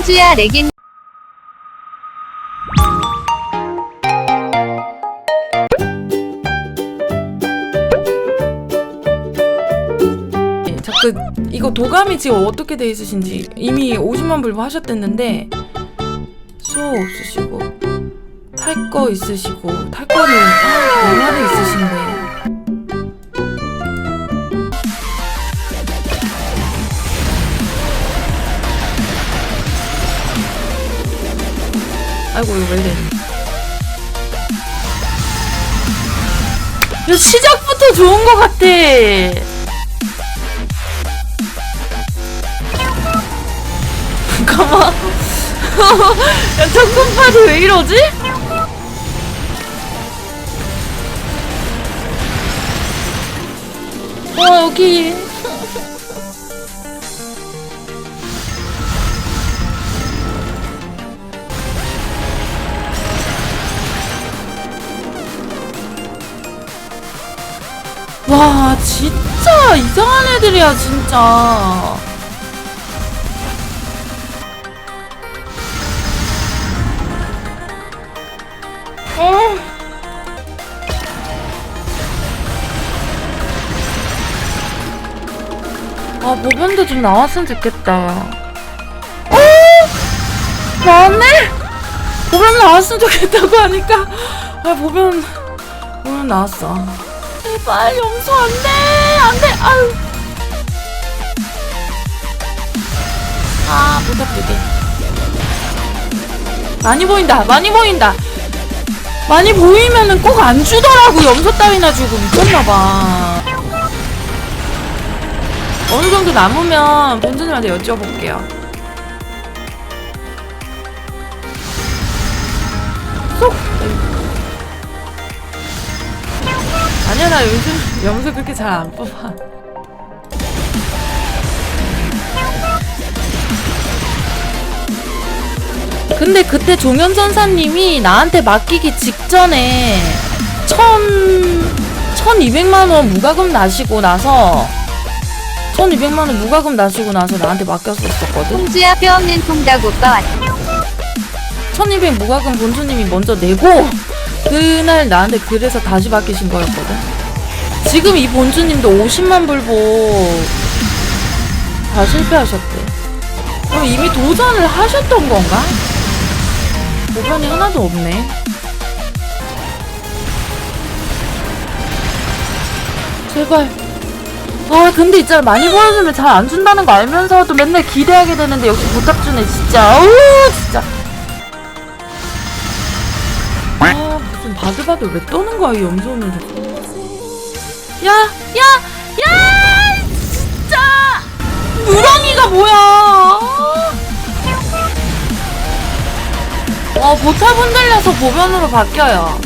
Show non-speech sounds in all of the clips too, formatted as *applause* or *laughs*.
홍주야 레겐 네, 자꾸 이거 도감이 지금 어떻게 돼 있으신지 이미 50만 불 하셨댔는데 수 없으시고 탈 거 있으시고 탈 거는 얼마나 있으신데 아이고 이거 왜 이래 야 시작부터 좋은 거 같아 잠깐만. *laughs* 야, 청금팔이 왜 이러지? 와, 여기. 와, 진짜 이상한 애들이야, 진짜. 어. 아, 보변도 좀 나왔으면 좋겠다. 어! 나왔네? 보변 나왔으면 좋겠다고 하니까. 아, 보변, 보변 나왔어. 제발, 염소 안 돼! 안 돼! 아유. 아, 못 아프게. 많이 보인다, 많이 보인다. 많이 보이면은 꼭 안 주더라고 염소 따위나 주고 미쳤나봐 어느 정도 남으면 본주님한테 여쭤볼게요 쏙 아니야 나 요즘 염소 그렇게 잘 안 뽑아 근데 그때 종현 전사님이 나한테 맡기기 직전에 천, 천이백만 원 무과금 나시고 나서 천이백만 원 무과금 나시고 나서 나한테 맡겼었거든. 홍주야 뼈 없는 통닭 오빠 왔다 천이백 무과금 본주님이 먼저 내고 그날 나한테 그래서 다시 맡기신 거였거든. 지금 이 본주님도 50만 불보 다 실패하셨대. 그럼 이미 도전을 하셨던 건가? 보변이 하나도 없네. 제발. 아 근데 있잖아 많이 보여주면 잘 안 준다는 거 알면서도 맨날 기대하게 되는데 역시 부탁 주네 진짜. 어우 진짜. 아 무슨 바들바들 왜 떠는 거야 이 염소는. 야, 야, 야! 진짜! 누렁이가 뭐야! 어, 보탑 흔들려서 보변으로 바뀌어요.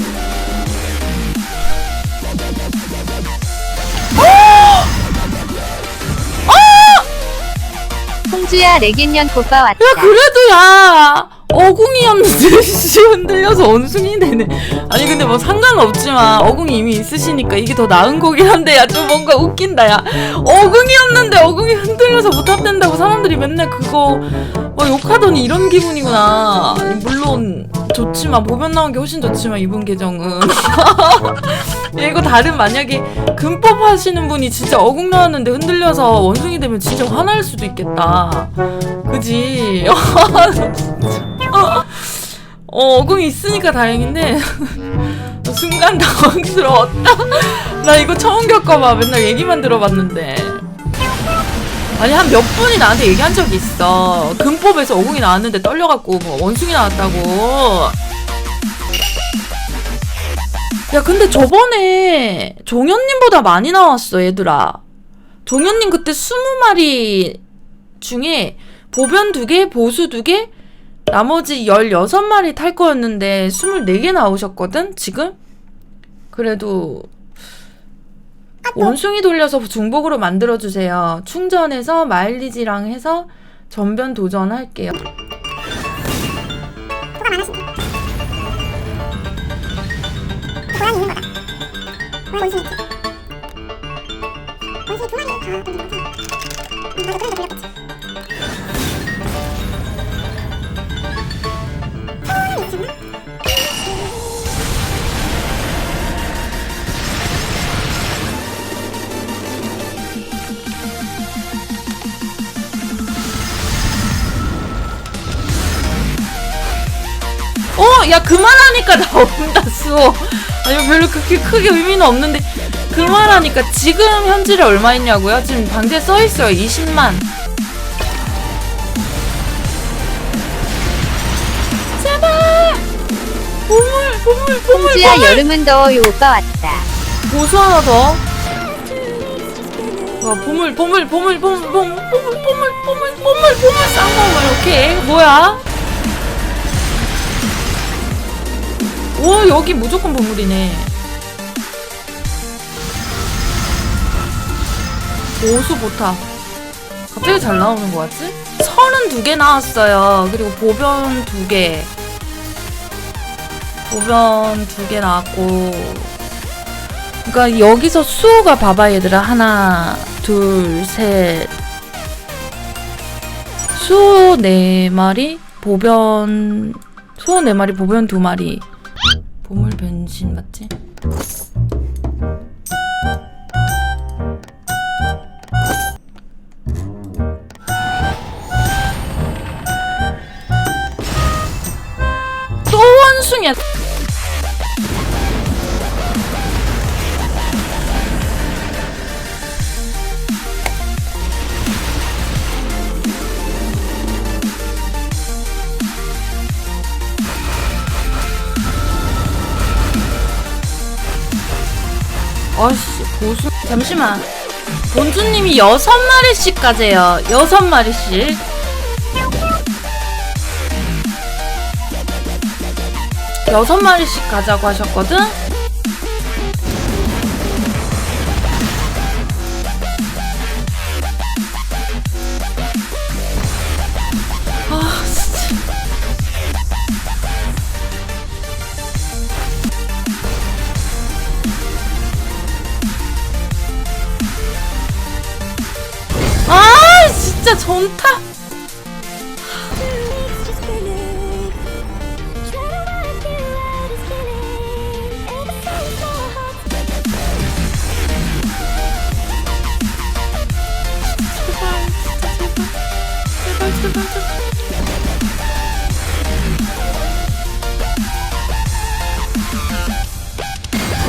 홍주야 레겐년 오빠 왔다 야, 그래도 야! 어궁이었는데, 씨, *laughs* 흔들려서 원숭이 되네. 아니, 근데 뭐 상관없지만, 어궁이 이미 있으시니까 이게 더 나은 거긴 한데, 야, 좀 뭔가 웃긴다, 야. 어궁이었는데, 어궁이 흔들려서 못합된다고 사람들이 맨날 그거, 막 욕하더니 이런 기분이구나. 아니, 물론, 좋지만, 보면 나온 게 훨씬 좋지만, 이분 계정은. 야, *laughs* 이거 다른 만약에 금법 하시는 분이 진짜 어궁 나왔는데 흔들려서 원숭이 되면 진짜 화날 수도 있겠다. 그지? *laughs* 어, 어궁이 있으니까 다행인데 *laughs* 순간 당황스러웠다. *laughs* 나 이거 처음 겪어봐. 맨날 얘기만 들어봤는데. 아니 한 몇 분이 나한테 얘기한 적이 있어. 금법에서 어궁이 나왔는데 떨려갖고 뭐 원숭이 나왔다고. 야 근데 저번에 종현님보다 많이 나왔어 얘들아. 종현님 그때 20마리 중에 보변 2개, 보수 2개, 나머지 16마리 탈 거였는데 24개 나오셨거든, 지금? 그래도 원숭이 돌려서 중복으로 만들어주세요. 충전해서 마일리지랑 해서 전변 도전할게요. 고양이 있는 거다. 왜 원숭이 있지? 야 그만하니까 나온다 수호 아니 별로 그렇게 크게 의미는 없는데 그만하니까 지금 현질이 얼마 있냐고요? 지금 방지에 써있어요 20만 제발 보물 보물 보물 홍지야 보물 여름은 더워요 오빠 왔다. 보수 하나 더. 와 보물 보물 보물 보물 보물 보물 보물 보물 보물 보물 쌍꺼물 오케이 뭐야? 오 여기 무조건 보물이네. 보수 보탑. 갑자기 잘 나오는 거 같지? 선은 두개 나왔어요. 그리고 보변 두 개. 보변 두개 나왔고 그러니까 여기서 수호가 봐봐 얘들아 하나 둘셋 수호 네 마리 보변 수호 네 마리 보변 두 마리 보물 변신 맞지? 또 원숭이야 아씨 보수 잠시만. 본주님이 여섯 마리씩 가재요. 여섯 마리씩. 여섯 마리씩 가자고 하셨거든 진짜 전타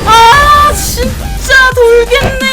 아 진짜 돌겠네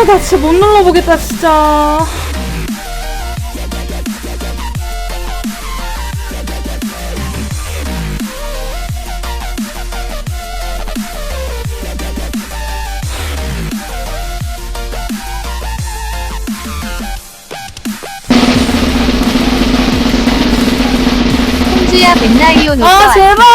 아, 나 진짜 못 눌러보겠다, 진짜. 홍지야 백나이온 오빠 아. 제발!